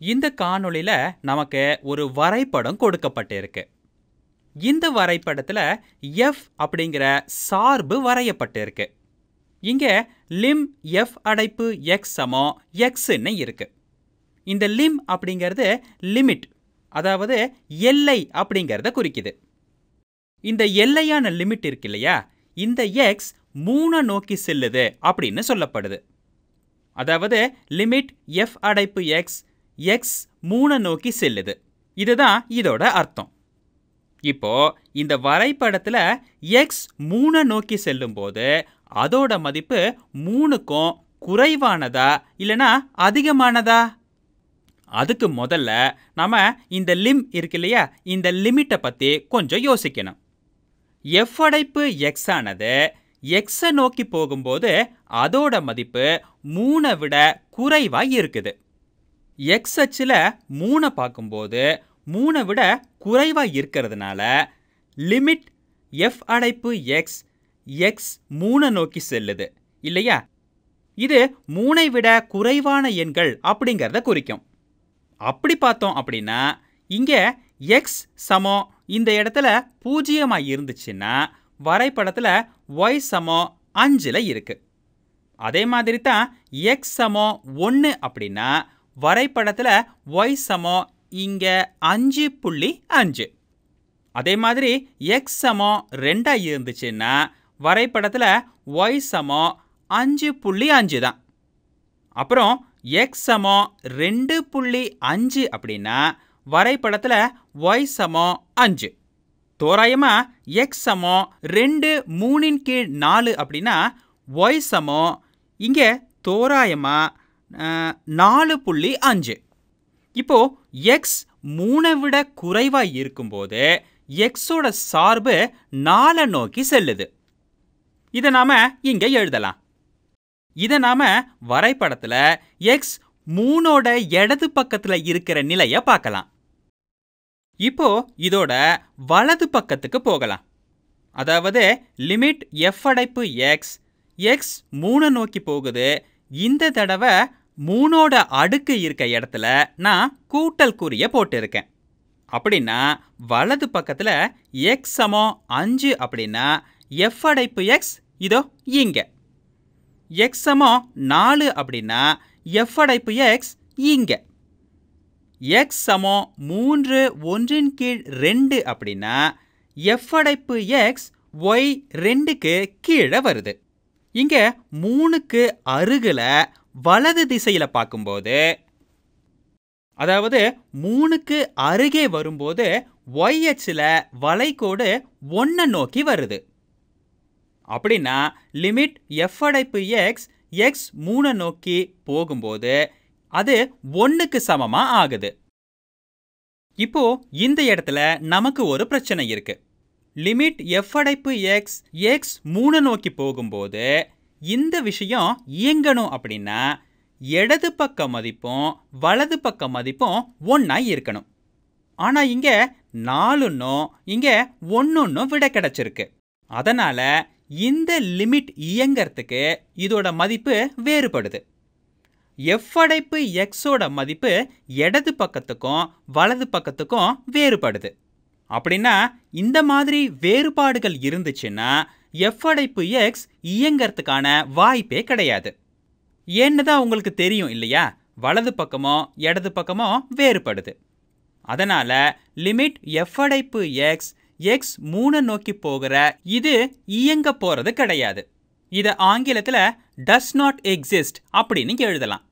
இந்த காணொளியில நமக்கு ஒரு வரைபடம் கொடுக்கப்பட்டிருக்கு. இந்த வரைபடத்துல எஃப் அப்படிங்கிற சார்பு வரையப்பட்டிருக்கு. இங்க லிம் எஃப் அடைப்பு எக்ஸ் சமம் எக்ஸ்ன்னு இருக்கு. இந்த லிம் அப்படிங்கிறது லிமிட் அதாவது எல்லை அப்படிங்கிறத குறிக்குது. இந்த எல்லையான லிமிட் இருக்கு இல்லையா? இந்த எக்ஸ் மூணை நோக்கி செல்லுது அப்படின்னு சொல்லப்படுது. அதாவது லிமிட் எஃப் அடைப்பு எக்ஸ் எக்ஸ் மூணை நோக்கி செல்லுது. இதுதான் இதோட அர்த்தம். இப்போ இந்த வரைபடத்தில் எக்ஸ் மூணை நோக்கி செல்லும்போது அதோட மதிப்பு மூணுக்கும் குறைவானதா இல்லைனா அதிகமானதா? அதுக்கு முதல்ல நம்ம இந்த லிம் இருக்கு இல்லையா இந்த லிமிட்டை பற்றி கொஞ்சம் யோசிக்கணும். எஃப் அடைப்பு எக்ஸ் ஆனது எக்ஸை நோக்கி போகும்போது அதோட மதிப்பு மூணை விட குறைவாக இருக்குது. எக்ஸ் அச்சில் மூணை பார்க்கும்போது மூணை விட குறைவா இருக்கிறதுனால லிமிட் எஃப் அடைப்பு எக்ஸ் எக்ஸ் மூணை நோக்கி செல்லுது. இல்லையா? இது மூணை விட குறைவான எண்கள் அப்படிங்கிறத குறிக்கும். அப்படி பார்த்தோம் அப்படின்னா இங்கே எக்ஸ் சமம் இந்த இடத்துல பூஜ்ஜியமாக இருந்துச்சுன்னா வரைபடத்தில் ஒய் சமம் அஞ்சில் இருக்கு. அதே மாதிரி தான் எக்ஸ் சமம் ஒன்று அப்படின்னா வரைபடத்தில் ஒய் சமம் இங்கே அஞ்சு புள்ளி அஞ்சு. அதே மாதிரி எக்ஸ் சமம் ரெண்டாக இருந்துச்சுன்னா வரைபடத்தில் ஒய் சமம் அஞ்சு புள்ளி அஞ்சு தான். அப்புறம் எக்ஸ் சமம் ரெண்டு புள்ளி அஞ்சு அப்படின்னா வரைபடத்தில் ஒய் சமம் அஞ்சு. தோராயமாக எக்ஸ் சமம் ரெண்டு மூணின் கீழ் நாலு அப்படின்னா ஒய் சமம் இங்கே தோராயமாக நாலு புள்ளி அஞ்சு. இப்போ எக்ஸ் மூணை விட குறைவாக இருக்கும்போது எக்ஸோட சார்பு நாலை நோக்கி செல்லுது. இதை நாம இங்கே எழுதலாம். இதை நாம வரைபடத்தில் எக்ஸ் மூணோட இடது பக்கத்தில் இருக்கிற நிலையை பார்க்கலாம். இப்போ இதோட வலது பக்கத்துக்கு போகலாம். அதாவது லிமிட் எஃப் அடைப்பு எக்ஸ் எக்ஸ் மூணை நோக்கி போகுது. இந்த தடவை மூணோட அடுக்கு இருக்க இடத்துல நான் கூட்டல் குறிய போட்டிருக்கேன். அப்படின்னா வலது பக்கத்தில் எக்ஸ் சமம் அஞ்சு அப்படின்னா எஃப் அடைப்பு எக்ஸ் இதோ இங்க. எக்ஸ் சமம் நாலு அப்படின்னா எஃப் அடைப்பு எக்ஸ் இங்க. எக்ஸ் சமம் மூன்று ஒன்றின் கீழ் ரெண்டு அப்படின்னா எஃப் அடைப்பு எக்ஸ் ஒய் ரெண்டுக்கு கீழே வருது. இங்க மூணுக்கு அருகில் வலது திசையில் பார்க்கும்போது அதாவது மூணுக்கு அருகே வரும்போது ஒய் அச்சில் வளைகோடு ஒன்றை நோக்கி வருது. அப்படின்னா லிமிட் எஃப் அடைப்பு எக்ஸ் எக்ஸ் மூணை நோக்கி போகும்போது அது ஒன்றுக்கு சமமாக ஆகுது. இப்போ இந்த இடத்துல நமக்கு ஒரு பிரச்சனை இருக்கு. லிமிட் எஃப் அடைப்பு எக்ஸ் எக்ஸ் மூணை நோக்கி போகும்போது இந்த விஷயம் இயங்கணும் அப்படின்னா இடது பக்க மதிப்பும் வலது பக்க மதிப்பும் ஒன்றா இருக்கணும். ஆனால் இங்கே நாலுன்னும் இங்கே ஒன்றுன்னும் விட கிடச்சிருக்கு. அதனால் இந்த லிமிட் இயங்கிறதுக்கு இதோட மதிப்பு வேறுபடுது. எஃப் அடைப்பு எக்ஸோட மதிப்பு இடது பக்கத்துக்கும் வலது பக்கத்துக்கும் வேறுபடுது. அப்படின்னா இந்த மாதிரி வேறுபாடுகள் இருந்துச்சுன்னா எஃப் அடைப்பு எக்ஸ் இயங்கிறதுக்கான வாய்ப்பே கிடையாது. ஏன்னு தான் உங்களுக்கு தெரியும் இல்லையா? வலது பக்கமோ இடது பக்கமோ வேறுபடுது. அதனால லிமிட் எஃப் அடைப்பு எக்ஸ் எக்ஸ் மூணை நோக்கி போகிற இது இயங்க போறது கிடையாது. இதை ஆங்கிலத்தில் டஸ் நாட் எக்ஸிஸ்ட் அப்படின்னு எழுதலாம்.